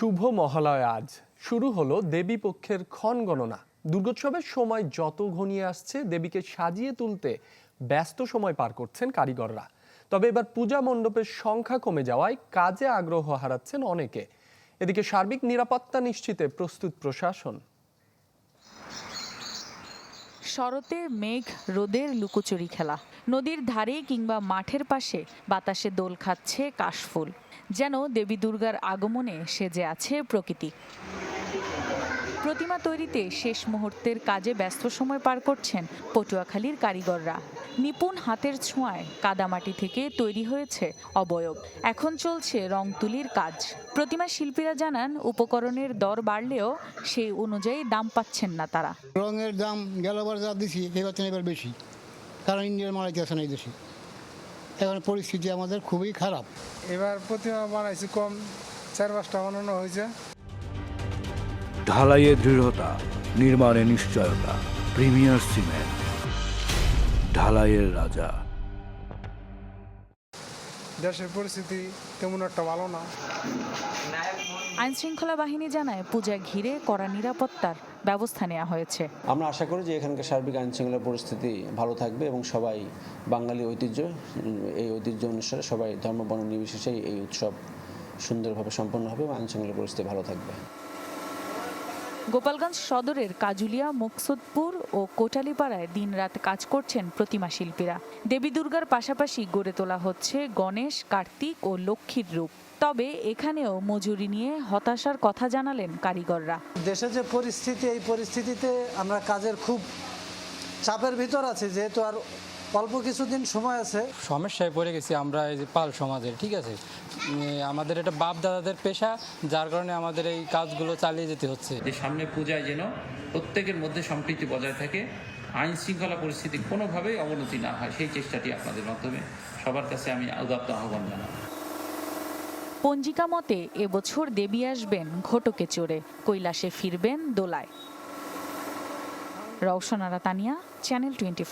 শুভ মহালয় আজ। শুরু হলো দেবী পক্ষের ক্ষণ গণনা। দুর্গোৎসবের সময় যত ঘনিয়ে আসছে, দেবীকে সাজিয়ে তুলতে ব্যস্ত সময় পার করছেন কারিগররা। তবে এবার পূজা মণ্ডপের সংখ্যা কমে যাওয়ায় কাজে আগ্রহ হারাচ্ছেন অনেকে। এদিকে সার্বিক নিরাপত্তা নিশ্চিতে প্রস্তুত প্রশাসন। শরতে মেঘ, রোদের লুকোচুরি খেলা। নদীর ধারে কিংবা মাঠের পাশে বাতাসে দোল খাচ্ছে কাশফুল। যেন দেবী দুর্গার আগমনে সেজে আছে প্রকৃতি। প্রতিমা তৈরিতে শেষ মুহূর্তের কাজে ব্যস্ত সময় পার করছেন পটুয়াখালীর কারিগররা। নিপুণ হাতের ছোঁয়ায় কাদামাটি থেকে তৈরি হয়েছে অবয়ব। এখন চলছে রং তুলির কাজ। প্রতিমা শিল্পীরা জানান উপকরণের দর বাড়লেও সেই অনুযায়ী দাম পাচ্ছেন না তারা। রঙের দাম গেলবার যা দিছি এবার এবার বেশি। কারণ ইন্ডিয়ার মারাইতে আসে না এই দেশে। এখন পরিস্থিতি আমাদের খুবই খারাপ। এবার প্রতিমা বানাইছি কম চার পাঁচটা বানানো হয়েছে। ঢালাইয়ে দৃঢ়তা নির্মাণে নিশ্চয়তা প্রিমিয়ার সিমেন্ট। ঢালাইয়ের রাজা। দেশের পরিস্থিতি তেমন একটা ভালো না। আইন শৃঙ্খলা বাহিনী জানায় পূজা ঘিরে কড়া নিরাপত্তার ব্যবস্থা নেওয়া হয়েছে। আমরা আশা করি যে এখানকার সার্বিক আইন শৃঙ্খলা পরিস্থিতি ভালো থাকবে এবং সবাই বাঙালি ঐতিহ্য এই ঐতিহ্য অনুসারে সবাই ধর্ম বর্ণ নির্বিশেষে এই উৎসব সুন্দরভাবে সম্পন্ন হবে এবং আইন শৃঙ্খলা পরিস্থিতি ভালো থাকবে। গোপালগঞ্জ সদরের কাজুলিয়া, মুকসুদপুর ও কোটালীপাড়ায় দিনরাত কাজ করছেন প্রতিমা শিল্পীরা। দেবী দুর্গার পাশাপাশি গড়ে তোলা হচ্ছে গণেশ, কার্তিক ও লক্ষ্মীর রূপ। তবে এখানেও মজুরি নিয়ে হতাশার কথা জানালেন কারিগররা। দেশে যে পরিস্থিতি, এই পরিস্থিতিতে আমরা কাজের খুব চাপের ভিতর আছে, যেহেতু আর অল্প কিছুদিন সময় আছে। সমস্যায় পড়ে গেছি আমরা এই যে পাল সমাজের ঠিক আছে? আমাদের এটা বাপ দাদাদের পেশা যার কারণে আমাদের এই কাজগুলো চালিয়ে যেতে হচ্ছে। যে সামনে পূজায় যেন প্রত্যেকের মধ্যে সম্প্রীতি বজায় থাকে আইন শৃঙ্খলা পরিস্থিতি কোনোভাবেই অবনতি না হয় সেই চেষ্টাটি আপনাদের মাধ্যমে সবার কাছে আমি উদাত্ত আহ্বান জানাব। পঞ্জিকা মতে এবছর দেবী আসবেন ঘটকে চড়ে কৈলাসে ফিরবেন দোলায়। Roshanara Tania channel twenty